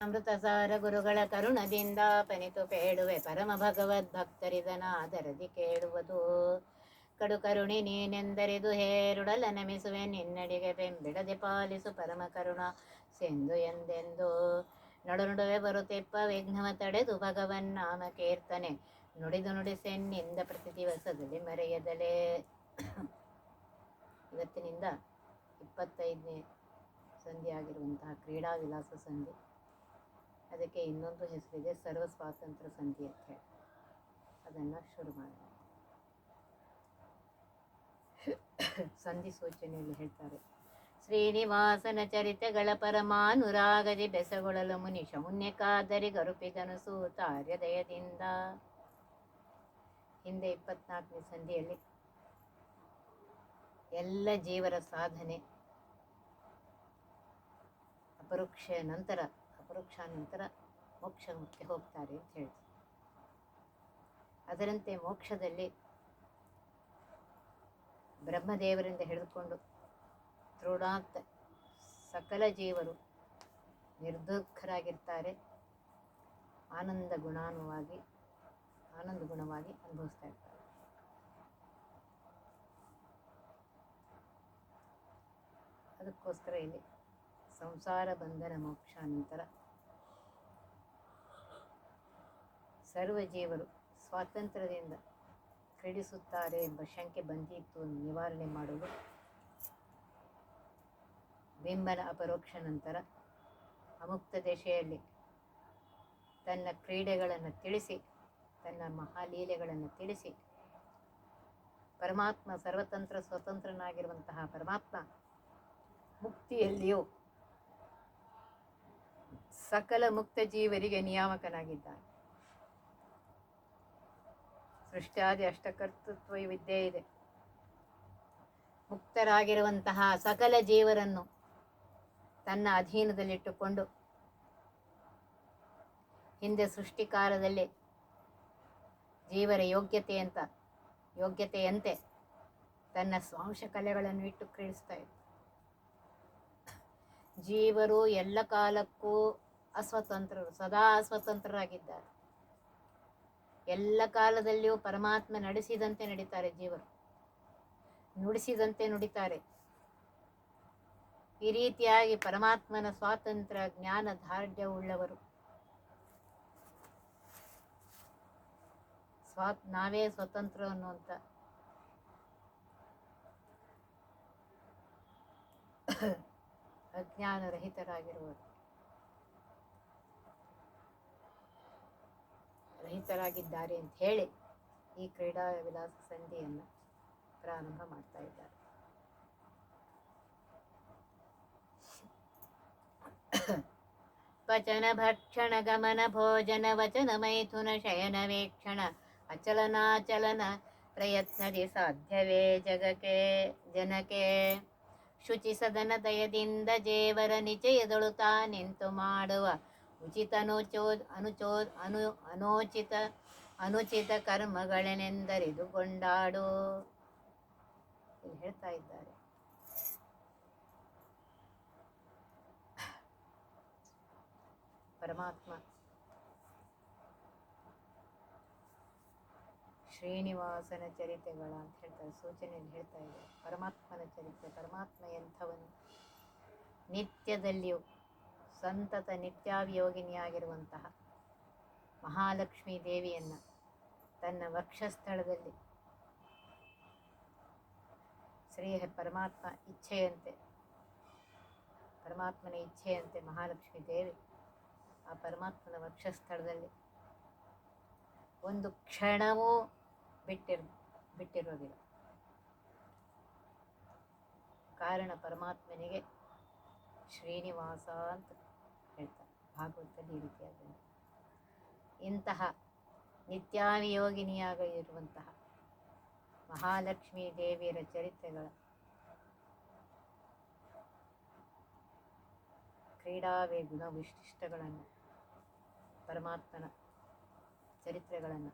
ಅಮೃತಸಾರ ಗುರುಗಳ ಕರುಣದಿಂದ ಪನಿತು ಪೇಡುವೆ ಪರಮ ಭಗವದ್ ಭಕ್ತರಿದನಾದರದಿ ಕೇಳುವುದು. ಕಡು ಕರುಣಿ ನೀನೆಂದರಿದು ಹೇರುಡಲ ನಮಿಸುವೆ, ನಿನ್ನಡಿಗೆ ಬೆಂಬಿಡದೆ ಪಾಲಿಸು ಪರಮ ಕರುಣ ಸೆಂದು ಎಂದೆಂದು. ನಡು ನಡುವೆ ಬರುತ್ತಿಪ್ಪ ವಿಘ್ನವ ತಡೆದು ಭಗವನ್ ನಾಮ ಕೀರ್ತನೆ. ನುಡಿದು ನುಡಿಸೆನ್ನಿಂದ ಪ್ರತಿ ದಿವಸದಲ್ಲಿ ಮರೆಯದಲೇ. ಇವತ್ತಿನಿಂದ ಇಪ್ಪತ್ತೈದನೇ ಸಂಧಿ ಆಗಿರುವಂತಹ ಕ್ರೀಡಾ ವಿಲಾಸ ಸಂಧಿ. ಅದಕ್ಕೆ ಇನ್ನೊಂದು ಹೆಸರಿದೆ ಸರ್ವ ಸ್ವಾತಂತ್ರ್ಯ ಸಂಧಿ ಅಂತ ಹೇಳಿ. ಅದನ್ನು ಶುರು ಮಾಡೋಣ. ಸಂಧಿ ಸೂಚನೆಯಲ್ಲಿ ಹೇಳ್ತಾರೆ. ಶ್ರೀನಿವಾಸನ ಚರಿತೆಗಳ ಪರಮಾನುರಾಗದಿ ಬೆಸಗೊಳ್ಳಲು ಮುನಿ ಶೌನ್ಯಕಾದರಿ ಗರುಪಿದನು ತಾರ್ಯದಯದಿಂದ ಹಿಂದೆ ಇಪ್ಪತ್ನಾಲ್ಕನೇ ಸಂಧಿಯಲ್ಲಿ ಎಲ್ಲ ಜೀವರ ಸಾಧನೆ ಅಪರೋಕ್ಷ ನಂತರ ಅಪರೋಕ್ಷ ನಂತರ ಮೋಕ್ಷಕ್ಕೆ ಹೋಗ್ತಾರೆ ಅಂತ ಹೇಳ್ತಾರೆ. ಅದರಂತೆ ಮೋಕ್ಷದಲ್ಲಿ ಬ್ರಹ್ಮದೇವರಿಂದ ಹಿಡಿದುಕೊಂಡು ತ್ರೋಡಾಂತ ಸಕಲ ಜೀವರು ನಿರ್ದುಃಖರಾಗಿರ್ತಾರೆ. ಆನಂದ ಗುಣಾನುವಾಗಿ, ಆನಂದ ಗುಣವಾಗಿ ಅನುಭವಿಸ್ತಾ ಇರ್ತಾರೆ. ಅದಕ್ಕೋಸ್ಕರ ಇಲ್ಲಿ ಸಂಸಾರ ಬಂಧನ ಮೋಕ್ಷ ನಂತರ. ಸರ್ವ ಜೀವರು ಸ್ವಾತಂತ್ರ್ಯದಿಂದ ಕ್ರೀಡಿಸುತ್ತಾರೆ ಎಂಬ ಶಂಕೆ ಬಂದಿತ್ತು ನಿವಾರಣೆ ಮಾಡಲು ಬಿಂಬನ ಅಪರೋಕ್ಷ ನಂತರ ಅಮುಕ್ತ ದೇಶೆಯಲ್ಲಿ ತನ್ನ ಕ್ರೀಡೆಗಳನ್ನು ತಿಳಿಸಿ, ತನ್ನ ಮಹಾಲೀಲೆಗಳನ್ನು ತಿಳಿಸಿ, ಪರಮಾತ್ಮ ಸರ್ವತಂತ್ರ ಸ್ವತಂತ್ರನಾಗಿರುವಂತಹ ಪರಮಾತ್ಮ ಮುಕ್ತಿಯಲ್ಲಿಯೂ ಸಕಲ ಮುಕ್ತ ಜೀವರಿಗೆ ನಿಯಾಮಕನಾಗಿದ್ದಾನೆ. ಸೃಷ್ಟಾದಿ ಅಷ್ಟಕರ್ತೃತ್ವ ವಿದ್ಯೆ ಇದೆ. ಮುಕ್ತರಾಗಿರುವಂತಹ ಸಕಲ ಜೀವರನ್ನು ತನ್ನ ಅಧೀನದಲ್ಲಿಟ್ಟುಕೊಂಡು ಹಿಂದೆ ಸೃಷ್ಟಿಕಾಲದಲ್ಲಿ ಜೀವರ ಯೋಗ್ಯತೆ ಅಂತ, ಯೋಗ್ಯತೆಯಂತೆ ತನ್ನ ಸ್ವಾಂಶ ಕಲೆಗಳನ್ನು ಇಟ್ಟು ಕ್ರೀಡಿಸ್ತಾ ಇತ್ತು ಜೀವರು ಎಲ್ಲ ಕಾಲಕ್ಕೂ ಅಸ್ವತಂತ್ರರು, ಸದಾ ಅಸ್ವತಂತ್ರರಾಗಿದ್ದಾರೆ. ಎಲ್ಲ ಕಾಲದಲ್ಲಿಯೂ ಪರಮಾತ್ಮ ನಡೆಸಿದಂತೆ ನಡೀತಾರೆ ಜೀವರು. ನುಡಿಸಿದಂತೆ ನುಡಿತಾರೆ. ಈ ರೀತಿಯಾಗಿ ಪರಮಾತ್ಮನ ಸ್ವಾತಂತ್ರ್ಯ, ಜ್ಞಾನ ದಾರ್ಢ್ಯವುಳ್ಳವರು ಸ್ವಾ, ನಾವೇ ಸ್ವತಂತ್ರ ಅನ್ನುವಂಥ. ಅಜ್ಞಾನರಹಿತರಾಗಿರುವರು. ರಹಿತರಾಗಿದ್ದಾರೆ ಅಂತ ಹೇಳಿ ಈ ಕ್ರೀಡಾ ವಿಲಾಸ ಸಂಧಿಯನ್ನು ಪ್ರಾರಂಭ ಮಾಡ್ತಾ ಇದ್ದಾರೆ. ಪಚನ ಭಕ್ಷಣ, ಗಮನ ಭೋಜನ, ವಚನ ಮೈಥುನ ಶಯನ ವೀಕ್ಷಣ, ಅಚಲನಾಚಲನ ಪ್ರಯತ್ನದಿ ಸಾಧ್ಯವೇ ಜಗಕ್ಕೆ, ಜನಕ್ಕೆ. ಶುಚಿ ಸದನ ದಯದಿಂದ ಜೇವರ ನಿಚಯದಳು ತಾ ನಿಂತು ಮಾಡುವ ಉಚಿತ ಅನುಚೋದ್ ಅನುಚೋ ಅನು ಅನೋಚಿತ ಅನುಚಿತ ಕರ್ಮಗಳನೆಂದರಿದುಕೊಂಡಾಡು ಹೇಳ್ತಾ ಇದ್ದಾರೆ. ಪರಮಾತ್ಮ. ಶ್ರೀನಿವಾಸನ ಚರಿತೆಗಳ ಅಂತ ಹೇಳ್ತಾರೆ, ಸೂಚನೆಯಲ್ಲಿ ಹೇಳ್ತಾ ಇದ್ದಾರೆ ಪರಮಾತ್ಮನ ಚರಿತ್ರೆ ಪರಮಾತ್ಮ ಎಂಥವನು. ನಿತ್ಯದಲ್ಲಿಯೂ ಸಂತತ ನಿತ್ಯಾವಿಯೋಗಿನಿಯಾಗಿರುವಂತಹ ಮಹಾಲಕ್ಷ್ಮೀ ದೇವಿಯನ್ನು ತನ್ನ ವಕ್ಷಸ್ಥಳದಲ್ಲಿ ಶ್ರೀ ಪರಮಾತ್ಮ ಇಚ್ಛೆಯಂತೆ, ಪರಮಾತ್ಮನ ಇಚ್ಛೆಯಂತೆ ಮಹಾಲಕ್ಷ್ಮೀ ದೇವಿ ಆ ಪರಮಾತ್ಮನ ವಕ್ಷಸ್ಥಳದಲ್ಲಿ ಒಂದು ಕ್ಷಣವೂ ಬಿಟ್ಟಿರ್, ಬಿಟ್ಟಿರೋದಿಲ್ಲ. ಕಾರಣ ಪರಮಾತ್ಮನಿಗೆ ಶ್ರೀನಿವಾಸ ಅಂತ ಹೇಳ್ತಾರೆ ಭಾಗವತದಲ್ಲಿ ಈ ರೀತಿಯಾದಂತೆ. ಇಂತಹ ನಿತ್ಯಾವಿಯೋಗಿನಿಯಾಗ ಇರುವಂತಹ ಮಹಾಲಕ್ಷ್ಮೀ ದೇವಿಯರ ಚರಿತ್ರೆಗಳ ಕ್ರೀಡಾವೇ ಗುಣ ವಿಶಿಷ್ಟಗಳನ್ನು ಪರಮಾತ್ಮನ ಚರಿತ್ರೆಗಳನ್ನು,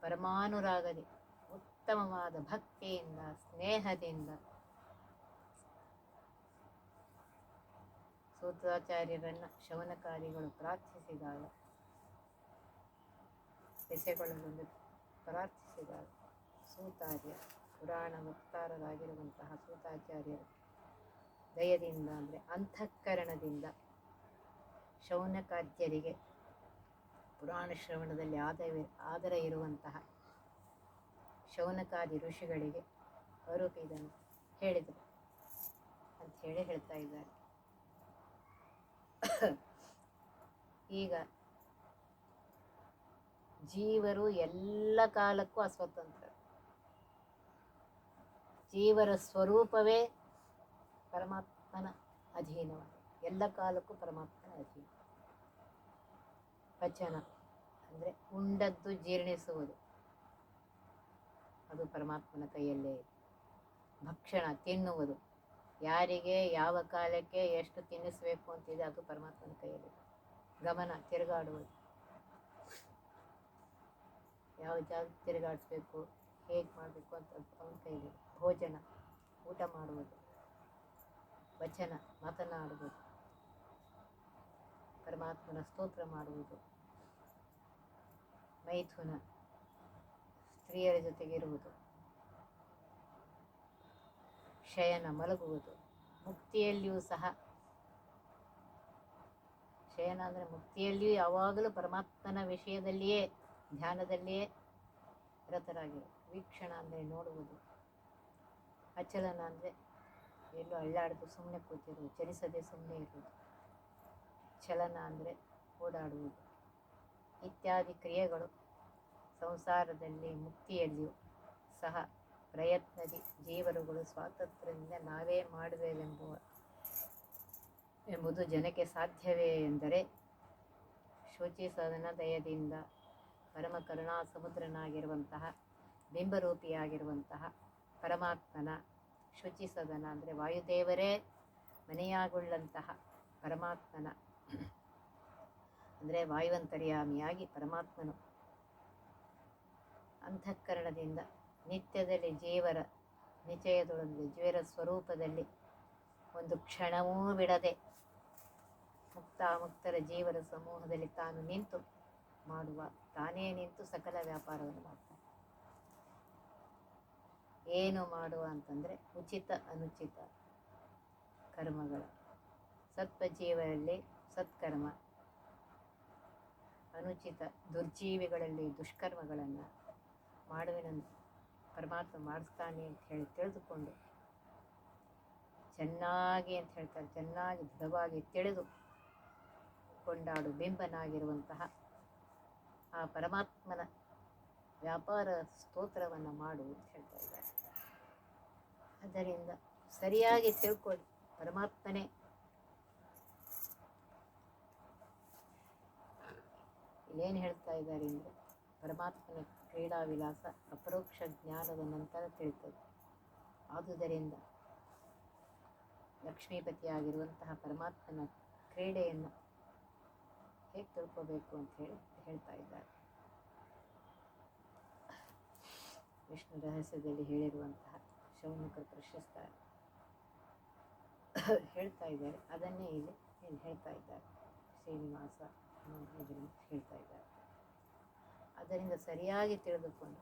ಪರಮಾನುರಾಗದೆ ಉತ್ತಮವಾದ ಭಕ್ತಿಯಿಂದ, ಸ್ನೇಹದಿಂದ ಸೂತ್ರಾಚಾರ್ಯರನ್ನು ಶವನಕಾರಿಗಳು ಪ್ರಾರ್ಥಿಸಿದಾಗ ಎಸೆಗೊಳ್ಳಲು ಪ್ರಾರ್ಥಿಸಿದಾಗ ಸೂತಾರ್ಯ ಪುರಾಣ ವಕ್ತಾರರಾಗಿರುವಂತಹ ಸೂತಾಚಾರ್ಯರು ದಯದಿಂದ ಅಂದರೆ ಅಂತಃಕರಣದಿಂದ ಶೌನಕಾದ್ಯರಿಗೆ ಪುರಾಣ ಶ್ರವಣದಲ್ಲಿ ಆದರ ಆದರ ಇರುವಂತಹ ಶೌನಕಾದಿ ಋಷಿಗಳಿಗೆ ಇದನ್ನು ಹೇಳಿದರು ಅಂತ ಹೇಳಿ ಹೇಳ್ತಾ ಇದ್ದಾರೆ. ಈಗ ಜೀವರು ಎಲ್ಲ ಕಾಲಕ್ಕೂ ಅಸ್ವತಂತ್ರ. ಜೀವರ ಸ್ವರೂಪವೇ ಪರಮಾತ್ಮನ ಅಧೀನವಾದ ಎಲ್ಲ ಕಾಲಕ್ಕೂ ಪರಮಾತ್ಮನ ಅಧೀನ. ಪಚನ ಅಂದರೆ ಉಂಡದ್ದು ಜೀರ್ಣಿಸುವುದು. ಅದು ಪರಮಾತ್ಮನ ಕೈಯಲ್ಲೇ ಭಕ್ಷಣ ತಿನ್ನುವುದು. ಯಾರಿಗೆ ಯಾವ ಕಾಲಕ್ಕೆ ಎಷ್ಟು ತಿನ್ನಿಸ್ಬೇಕು ಅಂತಿದೆ ಅದು ಪರಮಾತ್ಮನ ಕೈಯಲ್ಲಿ. ಗಮನ ತಿರುಗಾಡುವುದು. ಯಾವ ಜಾಗ ತಿರುಗಾಡಿಸ್ಬೇಕು, ಹೇಗೆ ಮಾಡಬೇಕು ಅಂತ ಅವನ ಕೈಯಲ್ಲಿ. ಭೋಜನ, ಊಟ ಮಾಡುವುದು. ವಚನ, ಮಾತನಾಡುವುದು. ಪರಮಾತ್ಮನ ಸ್ತೋತ್ರ ಮಾಡುವುದು. ಮೈಥುನ ಸ್ತ್ರೀಯರ ಜೊತೆಗಿರುವುದು. ಶಯನ ಮಲಗುವುದು. ಮುಕ್ತಿಯಲ್ಲಿಯೂ ಸಹ. ಶಯನ ಅಂದರೆ ಮುಕ್ತಿಯಲ್ಲಿಯೂ ಯಾವಾಗಲೂ ಪರಮಾತ್ಮನ ವಿಷಯದಲ್ಲಿಯೇ, ಧ್ಯಾನದಲ್ಲಿಯೇ ರತರಾಗಿರು ವೀಕ್ಷಣ ಅಂದರೆ ನೋಡುವುದು. ಅಚಲನ ಅಂದರೆ ಎಲ್ಲೂ ಅಳ್ಳಾಡದು ಸುಮ್ಮನೆ ಕೂತಿರು ಚಲಿಸದೆ ಸುಮ್ಮನೆ ಇರುವುದು. ಚಲನ ಅಂದರೆ ಓಡಾಡುವುದು. ಇತ್ಯಾದಿ ಕ್ರಿಯೆಗಳು ಸಂಸಾರದಲ್ಲಿ, ಮುಕ್ತಿಯಲ್ಲಿಯೂ ಸಹ. ಪ್ರಯತ್ನದಿ ಜೀವರುಗಳು ಸ್ವಾತಂತ್ರ್ಯದಿಂದ ನಾವೇ ಮಾಡುವೆವೆಂಬುವ ಎಂಬುದು ಜನಕ್ಕೆ ಸಾಧ್ಯವೇ ಎಂದರೆ ಶುಚಿ ಸದನ ದಯದಿಂದ ಪರಮ ಕರುಣಾ ಸಮುದ್ರನಾಗಿರುವಂತಹ ಬಿಂಬರೂಪಿಯಾಗಿರುವಂತಹ ಪರಮಾತ್ಮನ ಶುಚಿ ಸದನ ಅಂದರೆ ವಾಯುದೇವರೇ ಮನೆಯಾಗುಳ್ಳಂತಹ ಪರಮಾತ್ಮನ ಅಂದರೆ ವಾಯುವಂತರ್ಯಾಮಿಯಾಗಿ ಪರಮಾತ್ಮನು ಅಂತಃಕರಣದಿಂದ ನಿತ್ಯದಲ್ಲಿ ಜೀವರ ನಿಚಯದೊಳಗೆ ಜೀವರ ಸ್ವರೂಪದಲ್ಲಿ ಒಂದು ಕ್ಷಣವೂ ಬಿಡದೆ ಮುಕ್ತ ಮುಕ್ತರ ಜೀವರ ಸಮೂಹದಲ್ಲಿ ತಾನು ನಿಂತು ಮಾಡುವ, ತಾನೇ ನಿಂತು ಸಕಲ ವ್ಯಾಪಾರವನ್ನು ಮಾಡ್ತಾನೆ. ಏನು ಮಾಡುವ ಅಂತಂದರೆ ಉಚಿತ ಅನುಚಿತ ಕರ್ಮಗಳು. ಸತ್ವ ಜೀವರಲ್ಲಿ ಸತ್ಕರ್ಮ, ಅನುಚಿತ ದುರ್ಜೀವಿಗಳಲ್ಲಿ ದುಷ್ಕರ್ಮಗಳನ್ನು ಮಾಡುವೆನಂತ ಪರಮಾತ್ಮ ಮಾಡಿಸ್ತಾನೆ ಅಂತ ಹೇಳಿ ತಿಳಿದುಕೊಂಡು ಚೆನ್ನಾಗಿ ಅಂತ ಹೇಳ್ತಾರೆ, ಚೆನ್ನಾಗಿ ದೃಢವಾಗಿ ತಿಳಿದು ಕೊಂಡಾಡು, ಬಿಂಬನಾಗಿರುವಂತಹ ಆ ಪರಮಾತ್ಮನ ವ್ಯಾಪಾರ ಸ್ತೋತ್ರವನ್ನು ಮಾಡು ಅಂತ ಹೇಳ್ತಾ ಇದ್ದಾರೆ. ಅದರಿಂದ ಸರಿಯಾಗಿ ತಿಳ್ಕೊಳ್ಳಿ, ಪರಮಾತ್ಮನೇ. ಇಲ್ಲೇನು ಹೇಳ್ತಾ ಇದ್ದಾರೆ ಅಂದರೆ ಪರಮಾತ್ಮನ ಕ್ರೀಡಾ ವಿಲಾಸ ಅಪರೋಕ್ಷ ಜ್ಞಾನದ ನಂತರ ತಿಳಿತದೆ. ಆದುದರಿಂದ ಲಕ್ಷ್ಮೀಪತಿಯಾಗಿರುವಂತಹ ಪರಮಾತ್ಮನ ಕ್ರೀಡೆಯನ್ನು ಹೇಗೆ ತಿಳ್ಕೋಬೇಕು ಅಂತ ಹೇಳಿ ಹೇಳ್ತಾ ಇದ್ದಾರೆ. ವಿಷ್ಣು ರಹಸ್ಯದಲ್ಲಿ ಹೇಳಿರುವಂತಹ ಶೌನಕರು ಪ್ರಶಸ್ತಾರೆ ಹೇಳ್ತಾ ಇದ್ದಾರೆ. ಅದನ್ನೇ ಇಲ್ಲಿ ಹೇಳ್ತಾ ಇದ್ದಾರೆ. ಶ್ರೀನಿವಾಸ ಹೇಳ್ತಾ ಇದ್ದಾರೆ. ಅದರಿಂದ ಸರಿಯಾಗಿ ತಿಳಿದುಕೊಂಡು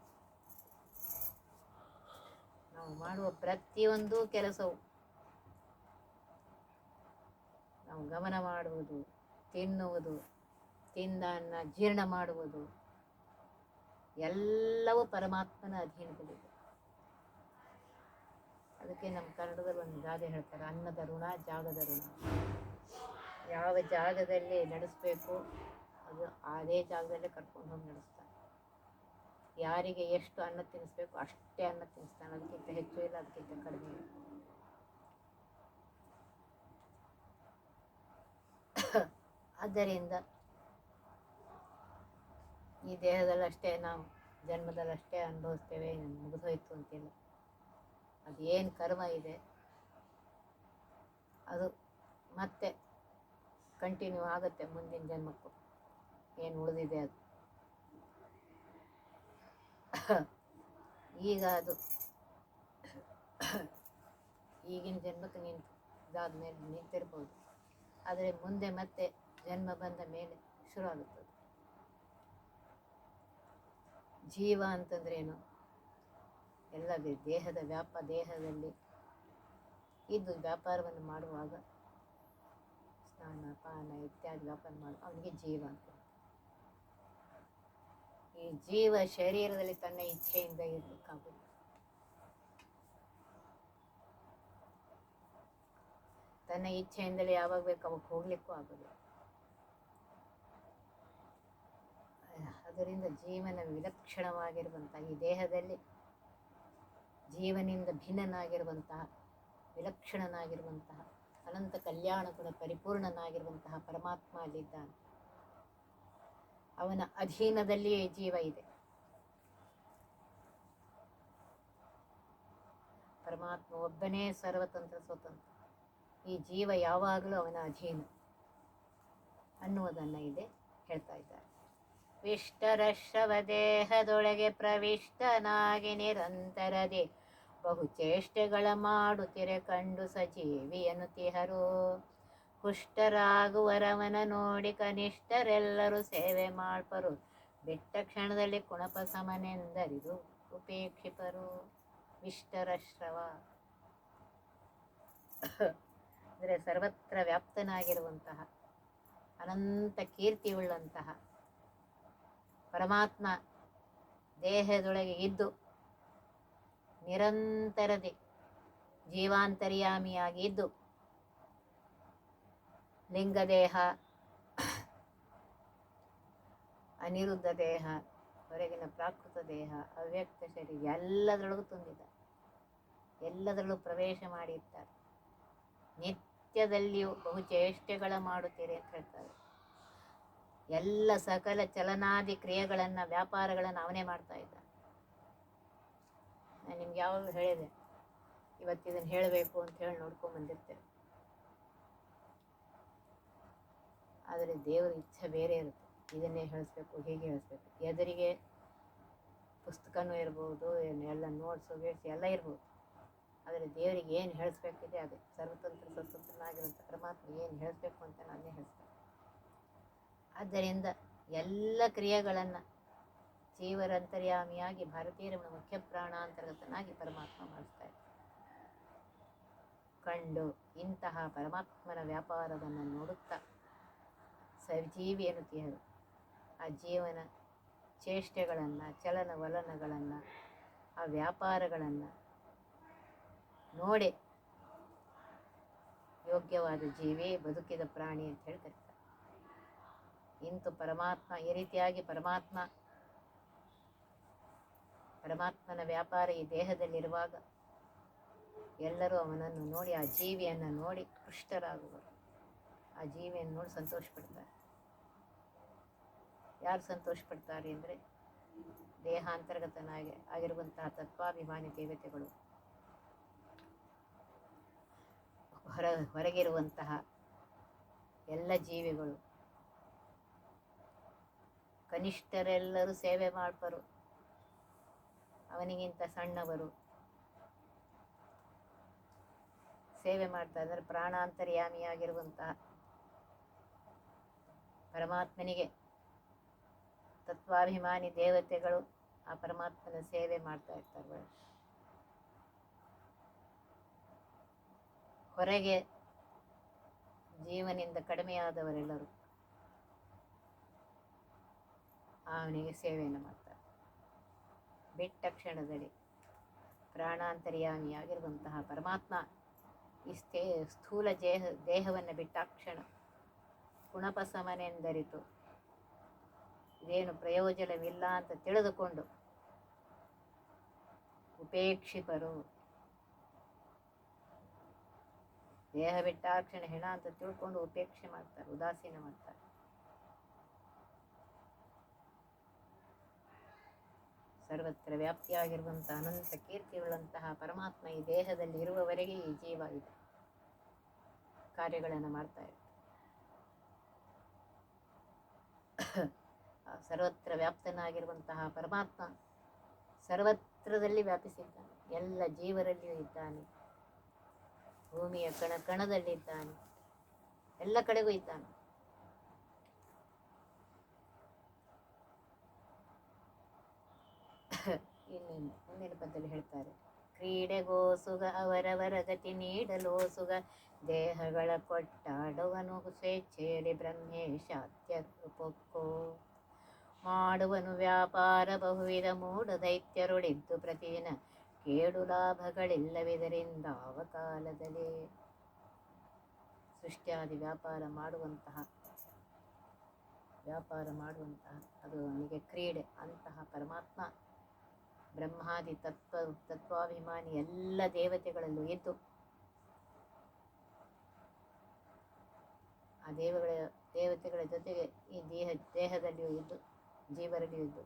ನಾವು ಮಾಡುವ ಪ್ರತಿಯೊಂದು ಕೆಲಸವು ನಾವು ಗಮನ ಮಾಡುವುದು, ತಿನ್ನುವುದು ತಿಂದ ಅನ್ನ ಜೀರ್ಣ ಮಾಡುವುದು, ಎಲ್ಲವೂ ಪರಮಾತ್ಮನ ಅಧೀನದಲ್ಲಿದೆ. ಅದಕ್ಕೆ ನಮ್ಮ ಕನ್ನಡದಲ್ಲಿ ಒಂದು ಗಾದೆ ಹೇಳ್ತಾರೆ, ಅನ್ನದ ಋಣ, ಜಾಗದ ಋಣ. ಯಾವ ಜಾಗದಲ್ಲಿ ನಡೆಸಬೇಕು, ಅದು ಅದೇ ಜಾಗದಲ್ಲೇ ಕರ್ಕೊಂಡು ಹೋಗಿ ನಡೆಸ್ತಾನೆ ಯಾರಿಗೆ ಎಷ್ಟು ಅನ್ನ ತಿನ್ನಿಸ್ಬೇಕು ಅಷ್ಟೇ ಅನ್ನ ತಿನ್ನಿಸ್ತಾನೆ. ಅದಕ್ಕಿಂತ ಹೆಚ್ಚು ಇಲ್ಲ, ಅದಕ್ಕಿಂತ ಕಡಿಮೆ ಇಲ್ಲ. ಆದ್ದರಿಂದ ಈ ದೇಹದಲ್ಲಷ್ಟೇ ನಾವು ಜನ್ಮದಲ್ಲಷ್ಟೇ ಅನುಭವಿಸ್ತೇವೆ ಮುಗಿದೋಯ್ತು ಅಂತಿಲ್ಲ. ಅದು ಏನು ಕರ್ಮ ಇದೆ, ಅದು ಮತ್ತೆ ಕಂಟಿನ್ಯೂ ಆಗುತ್ತೆ ಮುಂದಿನ ಜನ್ಮಕ್ಕೂ. ಏನು ಉಳಿದಿದೆ ಅದು. ಈಗ ಅದು ಈಗಿನ ಜನ್ಮಕ್ಕೆ ನಿಂತು ಇದಾದ್ಮೇಲೆ ನಿಂತಿರ್ಬೋದು. ಆದರೆ ಮುಂದೆ ಮತ್ತೆ ಜನ್ಮ ಬಂದ ಮೇಲೆ ಶುರು ಆಗುತ್ತದೆ ಜೀವ ಅಂತಂದ್ರೇನು? ಎಲ್ಲ ದೇಹದ ವ್ಯಾಪ ದೇಹದಲ್ಲಿ ಇದ್ದು ವ್ಯಾಪಾರವನ್ನು ಮಾಡುವಾಗ ಸ್ನಾನ, ಪಾನ ಇತ್ಯಾದಿ ವ್ಯಾಪಾರ ಮಾಡುವ ಅವನಿಗೆ ಜೀವ ಅಂತ. ಈ ಜೀವ ಶರೀರದಲ್ಲಿ ತನ್ನ ಇಚ್ಛೆಯಿಂದ ಇರಲಿಕ್ಕಾಗುವುದು ತನ್ನ ಇಚ್ಛೆಯಿಂದಲೇ ಯಾವಾಗ ಬೇಕು ಅವಾಗ ಹೋಗ್ಲಿಕ್ಕೂ ಆಗೋದು ಅದರಿಂದ ಜೀವನ ವಿಲಕ್ಷಣವಾಗಿರುವಂತಹ ಈ ದೇಹದಲ್ಲಿ ಜೀವನಿಂದ ಭಿನ್ನನಾಗಿರುವಂತಹ, ವಿಲಕ್ಷಣನಾಗಿರುವಂತಹ, ಅನಂತ ಕಲ್ಯಾಣ ಗುಣ ಪರಿಪೂರ್ಣನಾಗಿರುವಂತಹ ಪರಮಾತ್ಮ ಅಲ್ಲಿದ್ದಾನೆ. ಅವನ ಅಧೀನದಲ್ಲಿಯೇ ಜೀವ ಇದೆ. ಪರಮಾತ್ಮ ಒಬ್ಬನೇ ಸರ್ವತಂತ್ರ ಸ್ವತಂತ್ರ. ಈ ಜೀವ ಯಾವಾಗಲೂ ಅವನ ಅಧೀನ ಅನ್ನುವುದನ್ನು ಇದೆ ಹೇಳ್ತಾ ಇದ್ದಾರೆ. ವಿಷ್ಟರಶ್ರವ ದೇಹದೊಳಗೆ ಪ್ರವಿಷ್ಟನಾಗಿ ನಿರಂತರದೆ ಬಹು ಚೇಷ್ಟೆಗಳ ಮಾಡುತ್ತಿರೆ ಕಂಡು ಸಜೀವಿ ಎನ್ನುತ್ತಿಹರು ಹುಷ್ಟರಾಗುವರವನ ನೋಡಿ ಕನಿಷ್ಠರೆಲ್ಲರೂ ಸೇವೆ ಮಾಡ್ಪರು. ಬಿಟ್ಟ ಕ್ಷಣದಲ್ಲಿ ಕುಣಪ ಸಮನೆಂದರಿದು ಉಪೇಕ್ಷಿಪರು. ವಿಷ್ಟರಶ್ರವ. ಅಂದರೆ ಸರ್ವತ್ರ ವ್ಯಾಪ್ತನಾಗಿರುವಂತಹ, ಅನಂತ ಕೀರ್ತಿಯುಳ್ಳಂತಹ, ಪರಮಾತ್ಮ ದೇಹದೊಳಗೆ ಇದ್ದು ನಿರಂತರದೆ ಜೀವಾಂತರ್ಯಾಮಿಯಾಗಿ ಇದ್ದು ಲಿಂಗದೇಹ ಅನಿರುದ್ಧ ದೇಹ ಹೊರಗಿನ ಪ್ರಾಕೃತ ದೇಹ, ಅವ್ಯಕ್ತ ಶರೀರ ಎಲ್ಲದರೊಳಗೂ ತುಂಬಿದ ಎಲ್ಲದರಲ್ಲೂ ಪ್ರವೇಶ ಮಾಡಿರ್ತಾರೆ. ನಿತ್ಯದಲ್ಲಿಯೂ ಬಹು ಚೇಷ್ಟೆಗಳ ಮಾಡುತ್ತೀರಿ ಅಂತ ಹೇಳ್ತಾರೆ. ಎಲ್ಲ ಸಕಲ ಚಲನಾದಿ ಕ್ರಿಯೆಗಳನ್ನು, ವ್ಯಾಪಾರಗಳನ್ನು ಅವನೇ ಮಾಡ್ತಾ ಇದ್ದ ನಾನು ನಿಮ್ಗೆ ಯಾವಾಗಲೂ ಹೇಳಿದೆ, ಇವತ್ತು ಇದನ್ನು ಹೇಳಬೇಕು ಅಂತ ಹೇಳಿ ನೋಡ್ಕೊಂಡ್ ಆದರೆ ದೇವರ ಇಚ್ಛೆ ಬೇರೆ ಇರುತ್ತೆ. ಇದನ್ನೇ ಹೇಳಿಸ್ಬೇಕು, ಹೀಗೆ ಹೇಳಿಸ್ಬೇಕು. ಎದುರಿಗೆ ಪುಸ್ತಕನೂ ಇರ್ಬೋದು ಎಲ್ಲ ನೋಟ್ಸು ಗೇಟ್ಸ್ ಎಲ್ಲ ಇರ್ಬೋದು. ಆದರೆ ದೇವರಿಗೆ ಏನು ಹೇಳಿಸ್ಬೇಕಿದೆ ಅದು ಸರ್ವತಂತ್ರ, ಸ್ವತಂತ್ರನಾಗಿರುವಂಥ ಪರಮಾತ್ಮ ಏನು ಹೇಳಿಸ್ಬೇಕು ಅಂತ ನಾನೇ ಹೇಳಿಸ್ಬೇಕು. ಆದ್ದರಿಂದ ಎಲ್ಲ ಕ್ರಿಯೆಗಳನ್ನು ಜೀವರಂತರ್ಯಾಮಿಯಾಗಿ ಭಾರತೀಯರ ಮುಖ್ಯ ಪ್ರಾಣಾಂತರ್ಗತನಾಗಿ ಪರಮಾತ್ಮ ಮಾಡಿಸ್ತಾ ಇದ್ದ ಕಂಡು ಇಂತಹ ಪರಮಾತ್ಮನ ವ್ಯಾಪಾರವನ್ನು ನೋಡುತ್ತಾ ಸಜೀವಿ ಎನ್ನುತ್ತೀಯರು. ಆ ಜೀವನ ಚೇಷ್ಟೆಗಳನ್ನು ಚಲನವಲನಗಳನ್ನು ಆ ವ್ಯಾಪಾರಗಳನ್ನು ನೋಡಿ ಯೋಗ್ಯವಾದ ಜೀವಿ ಬದುಕಿದ ಪ್ರಾಣಿ ಅಂತ ಹೇಳಿ ಕರೀತಾರೆ ಇಂತು ಪರಮಾತ್ಮ, ಈ ರೀತಿಯಾಗಿ ಪರಮಾತ್ಮ, ಪರಮಾತ್ಮನ ವ್ಯಾಪಾರ ಈ ದೇಹದಲ್ಲಿರುವಾಗ ಎಲ್ಲರೂ ಅವನನ್ನು ನೋಡಿ, ಆ ಜೀವಿಯನ್ನು ನೋಡಿ ಕೃಷ್ಟರಾಗುವರು. ಆ ಜೀವಿಯನ್ನು ನೋಡಿ ಸಂತೋಷ ಪಡ್ತಾರೆ ಯಾರು ಸಂತೋಷ ಪಡ್ತಾರೆ ಅಂದರೆ ದೇಹಾಂತರ್ಗತನಾಗಿ ಆಗಿರುವಂತಹ ತತ್ವಾಭಿಮಾನಿ ದೇವತೆಗಳು. ಹೊರ, ಹೊರಗಿರುವಂತಹ ಎಲ್ಲ ಜೀವಿಗಳು. ಕನಿಷ್ಠರೆಲ್ಲರೂ ಸೇವೆ ಮಾಡ್ಬರು ಅವನಿಗಿಂತ ಸಣ್ಣವರು. ಸೇವೆ ಮಾಡ್ತಾ ಅಂದರೆ ಪ್ರಾಣಾಂತರ್ಯಾಮಿಯಾಗಿರುವಂತಹ ಪರಮಾತ್ಮನಿಗೆ. ತತ್ವಾಭಿಮಾನಿ ದೇವತೆಗಳು ಆ ಪರಮಾತ್ಮನ ಸೇವೆ ಮಾಡ್ತಾ ಇರ್ತಾರೆ ಹೊರಗೆ ಜೀವನಿಂದ ಕಡಿಮೆಯಾದವರೆಲ್ಲರೂ ಅವನಿಗೆ ಸೇವೆಯನ್ನು ಮಾಡ್ತಾರೆ. ಬಿಟ್ಟ ಕ್ಷಣದಲ್ಲಿ ಪ್ರಾಣಾಂತರ್ಯಾಮಿಯಾಗಿರುವಂತಹ ಪರಮಾತ್ಮ ಈ ಸ್ಥೇ ಸ್ಥೂಲ ದೇಹ ದೇಹವನ್ನು ಬಿಟ್ಟಾಕ್ಷಣ ಗುಣಪಸಮನೆಂದರಿತು ಇದೇನು ಪ್ರಯೋಜನವಿಲ್ಲ ಅಂತ ತಿಳಿದುಕೊಂಡು ಉಪೇಕ್ಷಿಪರು ದೇಹ ಬಿಟ್ಟಾಕ್ಷಣ ಹೆಣ ಅಂತ ತಿಳ್ಕೊಂಡು ಉಪೇಕ್ಷೆ ಮಾಡ್ತಾರೆ, ಉದಾಸೀನ ಮಾಡ್ತಾರೆ. ಸರ್ವತ್ರ ವ್ಯಾಪ್ತಿಯಾಗಿರುವಂತಹ ಅನಂತ ಕೀರ್ತಿಯುಳ್ಳಂತಹ ಪರಮಾತ್ಮ ಈ ದೇಹದಲ್ಲಿ ಇರುವವರೆಗೆ ಈ ಜೀವ ಇದೆ. ಕಾರ್ಯಗಳನ್ನು ಮಾಡ್ತಾ ಇದೆ ಆ ಸರ್ವತ್ರ ವ್ಯಾಪ್ತನಾಗಿರುವಂತಹ ಪರಮಾತ್ಮ ಸರ್ವತ್ರದಲ್ಲಿ ವ್ಯಾಪಿಸಿದ್ದಾನೆ. ಎಲ್ಲ ಜೀವರಲ್ಲಿಯೂ ಇದ್ದಾನೆ. ಭೂಮಿಯ ಕಣ ಕಣದಲ್ಲಿದ್ದಾನೆ. ಎಲ್ಲ ಕಡೆಗೂ ಇದ್ದಾನೆ. ಇನ್ನೇನು? ಮುಂದಿನ ಪದ್ಯದಲ್ಲಿ ಹೇಳ್ತಾರೆ, ಕ್ರೀಡೆಗೋ ಸುಗ, ಅವರವರ ಗತಿ ನೀಡಲೋ ಸುಗ, ದೇಹಗಳ ಕೊಟ್ಟಾಡುವನು ಸ್ವೇಚ್ಛೆಯಲ್ಲಿ ಬ್ರಹ್ಮೇಶಾತ್ಯ ಪೊಕ್ಕೋ ಮಾಡುವನು ವ್ಯಾಪಾರ ಬಹುವಿಧ ಮೂಢ ದೈತ್ಯರುಳಿದ್ದು ಪ್ರತಿದಿನ ಕೇಡು ಲಾಭಗಳಿಲ್ಲವಿದರಿಂದ ಅವಕಾಲದಲ್ಲಿ ಸೃಷ್ಟಿಯಾದಿ ವ್ಯಾಪಾರ ಮಾಡುವಂತಹ ವ್ಯಾಪಾರ ಮಾಡುವಂತಹ, ಅದು ನನಗೆ ಕ್ರೀಡೆ ಅಂತಹ ಪರಮಾತ್ಮ ಬ್ರಹ್ಮಾದಿ ತತ್ವ, ತತ್ವಾಭಿಮಾನಿ ಎಲ್ಲ ದೇವತೆಗಳಲ್ಲೂ ಇದ್ದು, ಆ ದೇವಗಳ, ದೇವತೆಗಳ ಜೊತೆಗೆ ಈ ದೇಹ, ದೇಹದಲ್ಲಿಯೂ ಇದ್ದು ಇದ್ದು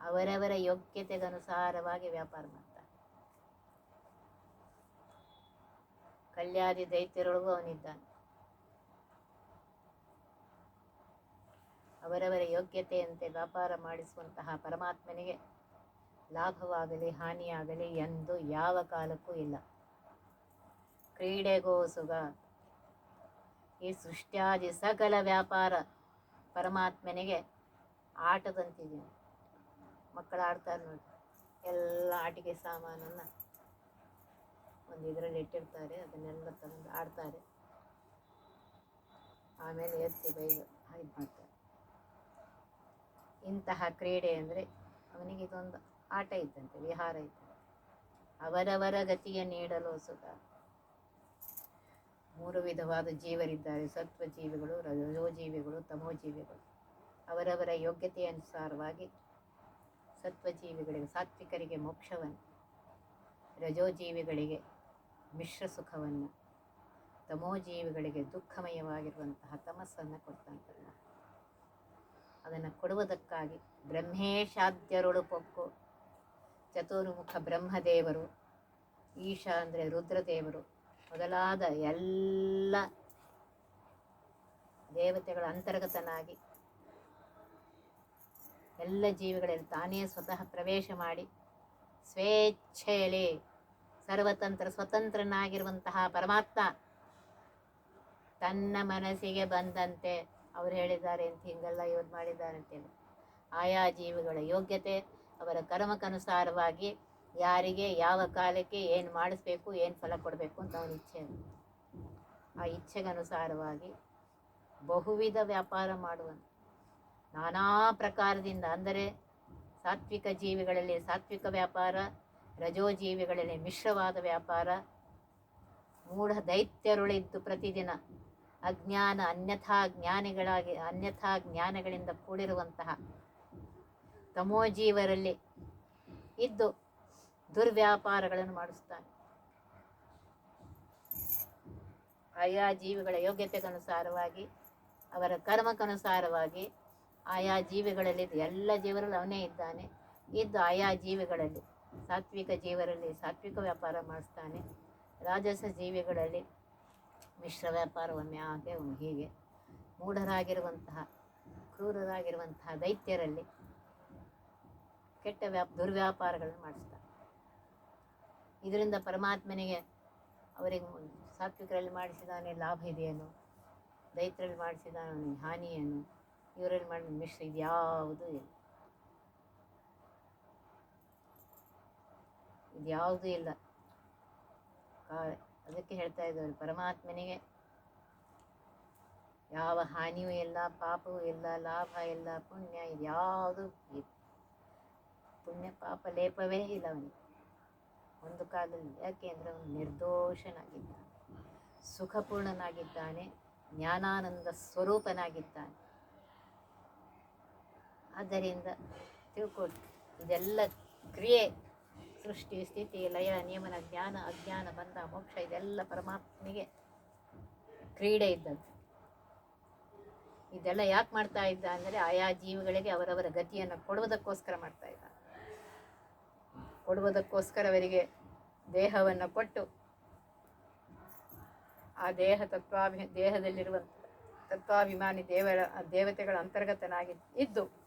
ಅವರವರ ಯೋಗ್ಯತೆಗನುಸಾರವಾಗಿ ವ್ಯಾಪಾರ ಮಾಡ್ತಾರೆ. ಕಲ್ಯಾದಿ ದೈತ್ಯರೊಳಗೂ ಅವನಿದ್ದಾನೆ. ಅವರವರ ಯೋಗ್ಯತೆಯಂತೆ ವ್ಯಾಪಾರ ಮಾಡಿಸುವಂತಹ ಪರಮಾತ್ಮನಿಗೆ ಲಾಭವಾಗಲಿ, ಹಾನಿಯಾಗಲಿ ಎಂದು ಯಾವ ಕಾಲಕ್ಕೂ ಇಲ್ಲ. ಕ್ರೀಡೆಗೋ ಸುಗ. ಈ ಸೃಷ್ಟ್ಯಾದಿ ಸಕಲ ವ್ಯಾಪಾರ ಪರಮಾತ್ಮನಿಗೆ ಆಟದಂತಿದೆ. ಮಕ್ಕಳು ಆಡ್ತಾರೆ ನೋಡಿ ಎಲ್ಲ ಆಟಿಕೆ ಸಾಮಾನನ್ನು ಒಂದು ಇದರಲ್ಲಿ ಇಟ್ಟಿರ್ತಾರೆ, ಅದನ್ನೆಲ್ಲ ತಂದು ಆಡ್ತಾರೆ. ಆಮೇಲೆ ಎತ್ತಿ ಬೈದು ಇದು ಮಾಡ್ತಾರೆ. ಇಂತಹ ಕ್ರೀಡೆ ಅಂದರೆ ಅವನಿಗೆ ಇದೊಂದು ಆಟ ಇದ್ದಂತೆ, ವಿಹಾರ ಇತ್ತು ಅವರವರ ಗತಿಯ ನೀಡಲು ಸುಖ ಮೂರು ವಿಧವಾದ ಜೀವರಿದ್ದಾರೆ. ಸತ್ವ ಜೀವಿಗಳು ರಜೋಜೀವಿಗಳು, ತಮೋಜೀವಿಗಳು. ಅವರವರ ಯೋಗ್ಯತೆಯನುಸಾರವಾಗಿ ಸತ್ವಜೀವಿಗಳಿಗೆ, ಸಾತ್ವಿಕರಿಗೆ ಮೋಕ್ಷವನ್ನು, ರಜೋಜೀವಿಗಳಿಗೆ ಮಿಶ್ರ ಸುಖವನ್ನು, ತಮೋಜೀವಿಗಳಿಗೆ ದುಃಖಮಯವಾಗಿರುವಂತಹ ತಮಸ್ಸನ್ನು ಕೊಡ್ತಾನೆ ಅದನ್ನು ಕೊಡುವುದಕ್ಕಾಗಿ ಬ್ರಹ್ಮೇಶಾದ್ಯರುಳು ಪೊಕ್ಕು. ಚತುರ್ಮುಖ ಬ್ರಹ್ಮದೇವರು, ಈಶ ಅಂದರೆ ರುದ್ರದೇವರು, ಮೊದಲಾದ ಎಲ್ಲ ದೇವತೆಗಳ ಅಂತರ್ಗತನಾಗಿ ಎಲ್ಲ ಜೀವಿಗಳಲ್ಲಿ ತಾನೇ ಸ್ವತಃ ಪ್ರವೇಶ ಮಾಡಿ ಸ್ವೇಚ್ಛೆಯಲ್ಲಿ ಸರ್ವತಂತ್ರ ಸ್ವತಂತ್ರನಾಗಿರುವಂತಹ ಪರಮಾತ್ಮ ತನ್ನ ಮನಸ್ಸಿಗೆ ಬಂದಂತೆ ಅವ್ರು ಹೇಳಿದ್ದಾರೆ ಅಂತ ಹಿಂಗೆಲ್ಲ ಇವ್ರು ಮಾಡಿದ್ದಾರೆ ಅಂತೇಳಿ ಆಯಾ ಜೀವಿಗಳ ಯೋಗ್ಯತೆ, ಅವರ ಕರ್ಮಕ್ಕನುಸಾರವಾಗಿ ಯಾರಿಗೆ, ಯಾವ ಕಾಲಕ್ಕೆ ಏನು ಮಾಡಿಸ್ಬೇಕು, ಏನು ಫಲ ಕೊಡಬೇಕು ಅಂತ ಅವನ ಇಚ್ಛೆ. ಆ ಇಚ್ಛೆಗನುಸಾರವಾಗಿ ಬಹುವಿಧ ವ್ಯಾಪಾರ ಮಾಡುವನು. ನಾನಾ ಪ್ರಕಾರದಿಂದ ಅಂದರೆ ಸಾತ್ವಿಕ ಜೀವಿಗಳಲ್ಲಿ ಸಾತ್ವಿಕ ವ್ಯಾಪಾರ ರಜೋ ಜೀವಿಗಳಲ್ಲಿ ಮಿಶ್ರವಾದ ವ್ಯಾಪಾರ, ಮೂಢ ದೈತ್ಯರುಳಿದ್ದು ಪ್ರತಿದಿನ ಅಜ್ಞಾನ ಅನ್ಯಥಾ ಜ್ಞಾನಿಗಳಾಗಿ ಅನ್ಯಥಾ ಜ್ಞಾನಗಳಿಂದ ಕೂಡಿರುವಂತಹ ತಮೋಜೀವರಲ್ಲಿ ಇದ್ದು ದುರ್ವ್ಯಾಪಾರಗಳನ್ನು ಮಾಡಿಸ್ತಾನೆ. ಆಯಾ ಜೀವಿಗಳ ಯೋಗ್ಯತೆಗನುಸಾರವಾಗಿ, ಅವರ ಕರ್ಮಕ್ಕನುಸಾರವಾಗಿ ಆಯಾ ಜೀವಿಗಳಲ್ಲಿ ಎಲ್ಲ ಜೀವರಲ್ಲಿ ಅವನೇ ಇದ್ದಾನೆ. ಇದ್ದು ಆಯಾ ಜೀವಿಗಳಲ್ಲಿ, ಸಾತ್ವಿಕ ಜೀವರಲ್ಲಿ, ಸಾತ್ವಿಕ ವ್ಯಾಪಾರ ಮಾಡಿಸ್ತಾನೆ. ರಾಜಸ ಜೀವಿಗಳಲ್ಲಿ ಮಿಶ್ರ ವ್ಯಾಪಾರವನ್ನೇ ಹಾಗೆ ಅವನು ಹೀಗೆ ಮೂಢರಾಗಿರುವಂತಹ, ಕ್ರೂರರಾಗಿರುವಂತಹ ದೈತ್ಯರಲ್ಲಿ ಕೆಟ್ಟ ವ್ಯಾಪ ದುರ್ವ್ಯಾಪಾರಗಳನ್ನು ಮಾಡಿಸ್ತಾನೆ. ಇದರಿಂದ ಪರಮಾತ್ಮನಿಗೆ ಅವರಿಗೆ ಸಾತ್ವಿಕರಲ್ಲಿ ಮಾಡಿಸಿದಾನೆ ಲಾಭ ಇದೆಯೇನು, ದೈತ್ಯರಲ್ಲಿ ಮಾಡಿಸಿದಾನೆ ಅವನಿಗೆ ಹಾನಿ ಏನು ಇವರಲ್ಲಿ ಮಾಡಿದ ಮಿಶ್ರ ಇದ್ಯಾವುದೂ ಇಲ್ಲ. ಇದ್ಯಾವುದೂ ಇಲ್ಲ. ಅದಕ್ಕೆ ಹೇಳ್ತಾ ಇದ್ದಾರೆ, ಪರಮಾತ್ಮನಿಗೆ ಯಾವ ಹಾನಿಯೂ ಇಲ್ಲ, ಪಾಪವೂ ಇಲ್ಲ, ಲಾಭ ಇಲ್ಲ, ಪುಣ್ಯ ಇದ್ಯಾವುದು ಇಲ್ಲ. ಪುಣ್ಯ, ಪಾಪ, ಲೇಪವೇ ಇಲ್ಲ ಅವನಿಗೆ. ಒಂದು ಕಾಲದಲ್ಲಿ ಯಾಕೆ ಅಂದರೆ ಅವನು ನಿರ್ದೋಷನಾಗಿದ್ದಾನೆ, ಸುಖಪೂರ್ಣನಾಗಿದ್ದಾನೆ, ಜ್ಞಾನಾನಂದ ಸ್ವರೂಪನಾಗಿದ್ದಾನೆ. ಆದ್ದರಿಂದ ತಿಳ್ಕೊಳ್ಳಿ ಇದೆಲ್ಲ ಕ್ರಿಯೆ, ಸೃಷ್ಟಿ, ಸ್ಥಿತಿ, ಲಯ, ನಿಯಮನ, ಜ್ಞಾನ, ಅಜ್ಞಾನ, ಬಂಧ, ಮೋಕ್ಷ, ಇದೆಲ್ಲ ಪರಮಾತ್ಮನಿಗೆ ಕ್ರೀಡೆ ಇದ್ದದ್ದು. ಇದೆಲ್ಲ ಯಾಕೆ ಮಾಡ್ತಾ ಇದ್ದ ಅಂದರೆ ಆಯಾ ಜೀವಿಗಳಿಗೆ ಅವರವರ ಗತಿಯನ್ನು ಕೊಡುವುದಕ್ಕೋಸ್ಕರ ಮಾಡ್ತಾ ಇದ್ದ. ಕೊಡುವುದಕ್ಕೋಸ್ಕರ ಅವರಿಗೆ ದೇಹವನ್ನು ಕೊಟ್ಟು, ಆ ದೇಹ ತತ್ವಾಭಿ, ದೇಹದಲ್ಲಿರುವ ತತ್ವಾಭಿಮಾನಿ ದೇವರ ದೇವತೆಗಳ ಅಂತರ್ಗತನಾಗಿ ಇದ್ದು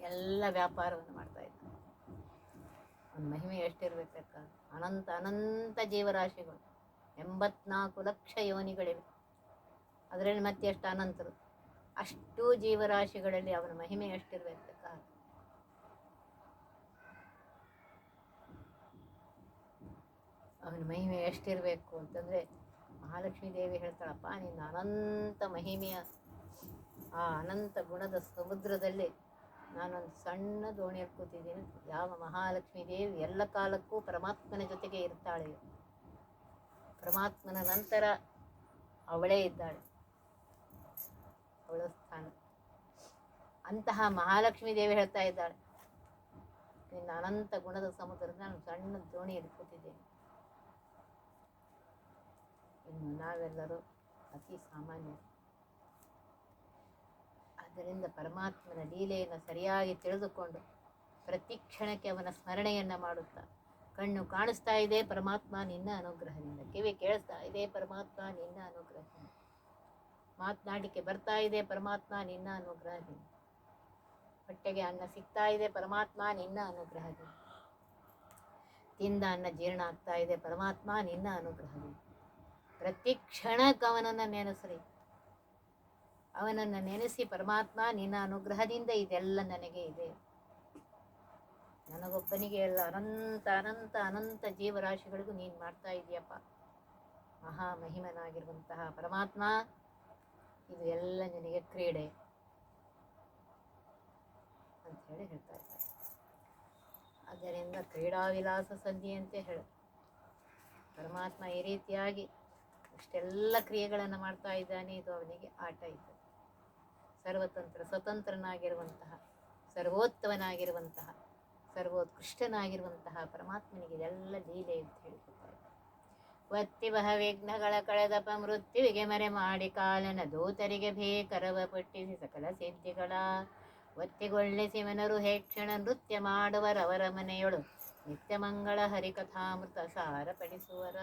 ಎಲ್ಲ ವ್ಯಾಪಾರವನ್ನು ಮಾಡ್ತಾ ಇದ್ದಾನೆ ಅವನ ಮಹಿಮೆ ಎಷ್ಟಿರ್ಬೇಕಕ್ಕ? ಅನಂತ ಅನಂತ ಜೀವರಾಶಿಗಳು. ಎಂಬತ್ನಾಲ್ಕು ಲಕ್ಷ ಯೋನಿಗಳಿವೆ. ಅದರಲ್ಲಿ ಮತ್ತೆ ಎಷ್ಟು ಅನಂತರು? ಅಷ್ಟು ಜೀವರಾಶಿಗಳಲ್ಲಿ ಅವನ ಮಹಿಮೆ ಎಷ್ಟಿರ್ಬೇಕಕ್ಕ? ಅವನ ಮಹಿಮೆ ಎಷ್ಟಿರಬೇಕು ಅಂತಂದರೆ, ಮಹಾಲಕ್ಷ್ಮೀ ದೇವಿ ಹೇಳ್ತಾಳಪ್ಪ, ನಿನ್ನ ಅನಂತ ಮಹಿಮೆಯ, ಆ ಅನಂತ ಗುಣದ ಸಮುದ್ರದಲ್ಲಿ ನಾನೊಂದು ಸಣ್ಣ ದೋಣಿಯಲ್ಲಿ ಕೂತಿದ್ದೀನಿ. ಯಾವ ಮಹಾಲಕ್ಷ್ಮೀ ದೇವಿ ಎಲ್ಲ ಕಾಲಕ್ಕೂ ಪರಮಾತ್ಮನ ಜೊತೆಗೆ ಇರ್ತಾಳೆ. ಪರಮಾತ್ಮನ ನಂತರ ಅವಳೇ ಇದ್ದಾಳೆ. ಅವಳ ಸ್ಥಾನ. ಅಂತಹ ಮಹಾಲಕ್ಷ್ಮಿ ದೇವಿ ಹೇಳ್ತಾ ಇದ್ದಾಳೆ. ನಿನ್ನ ಅನಂತ ಗುಣದ ಸಮುದ್ರದ ನಾನು ಸಣ್ಣ ದೋಣಿಯಲ್ಲಿ ಕೂತಿದ್ದೇನೆ. ಇನ್ನು ನಾವೆಲ್ಲರೂ ಅತಿ ಸಾಮಾನ್ಯ ಆದ್ದರಿಂದ ಪರಮಾತ್ಮನ ಲೀಲೆಯನ್ನು ಸರಿಯಾಗಿ ತಿಳಿದುಕೊಂಡು ಪ್ರತಿ ಕ್ಷಣಕ್ಕೆ ಅವನ ಸ್ಮರಣೆಯನ್ನು ಮಾಡುತ್ತಾ ಕಣ್ಣು ಕಾಣಿಸ್ತಾ ಇದೆ, ಪರಮಾತ್ಮ ನಿನ್ನ ಅನುಗ್ರಹದಿಂದ. ಕಿವಿ ಕೇಳಿಸ್ತಾ ಇದೆ, ಪರಮಾತ್ಮ ನಿನ್ನ ಅನುಗ್ರಹದಿಂದ. ಮಾತನಾಡಿಕೆ ಬರ್ತಾ ಇದೆ, ಪರಮಾತ್ಮ ನಿನ್ನ ಅನುಗ್ರಹದಿಂದ. ಹೊಟ್ಟೆಗೆ ಅನ್ನ ಸಿಗ್ತಾ ಇದೆ, ಪರಮಾತ್ಮ ನಿನ್ನ ಅನುಗ್ರಹದಿಂದ. ತಿಂದ ಅನ್ನ ಜೀರ್ಣ ಆಗ್ತಾ ಇದೆ, ಪರಮಾತ್ಮ ನಿನ್ನ ಅನುಗ್ರಹದಿಂದ. ಪ್ರತಿ ಕ್ಷಣಕ್ಕೆ ಅವನನ್ನು ನೆನೆಸ್ರಿ. ಅವನನ್ನು ನೆನೆಸಿ ಪರಮಾತ್ಮ ನಿನ್ನ ಅನುಗ್ರಹದಿಂದ ಇದೆಲ್ಲ ನನಗೆ ಇದೆ. ನನಗೊಬ್ಬನಿಗೆ ಎಲ್ಲ ಅನಂತ ಅನಂತ ಅನಂತ ಜೀವರಾಶಿಗಳಿಗೂ ನೀನು ಮಾಡ್ತಾ ಇದೆಯಪ್ಪ. ಮಹಾ ಮಹಿಮನಾಗಿರುವಂತಹ ಪರಮಾತ್ಮ ಇದು ಎಲ್ಲ ನಿನಗೆ ಕ್ರೀಡೆ ಅಂತ ಹೇಳಿ ಹೇಳ್ತಾ ಇದ್ದಾರೆ. ಆದ್ದರಿಂದ ಕ್ರೀಡಾವಿಲಾಸ ಅಂತ ಹೇಳು. ಪರಮಾತ್ಮ ಈ ರೀತಿಯಾಗಿ ಇಷ್ಟೆಲ್ಲ ಕ್ರಿಯೆಗಳನ್ನು ಮಾಡ್ತಾ ಇದ್ದಾನೆ, ಇದು ಅವನಿಗೆ ಆಟ ಇತ್ತು ಸರ್ವತಂತ್ರ, ಸ್ವತಂತ್ರನಾಗಿರುವಂತಹ ಸರ್ವೋತ್ತಮನಾಗಿರುವಂತಹ ಸರ್ವೋತ್ಕೃಷ್ಟನಾಗಿರುವಂತಹ ಪರಮಾತ್ಮನಿಗೆ ಇದೆಲ್ಲ ಲೀಲೆ ಅಂತ ಹೇಳ್ಕೊತಾರೆ ಒತ್ತಿ ಬಹ ವಿಘ್ನಗಳ ಕಳೆದಪ ಮೃತ್ಯುವಿಗೆ ಮರೆ ಮಾಡಿ ಕಾಲನ ದೂತರಿಗೆ ಭೇಕರವ ಪಟ್ಟಿಸಿ ಸಕಲ ಸಿದ್ಧಿಗಳ. ಒತ್ತಿಗೊಳ್ಳಿಸಿ ಮನರು ಹೇಕ್ಷಣ ನೃತ್ಯ ಮಾಡುವರವರ ಮನೆಯೊಳು ನಿತ್ಯಮಂಗಳ ಹರಿಕಥಾಮೃತ ಸಾರ ಪಡಿಸುವರ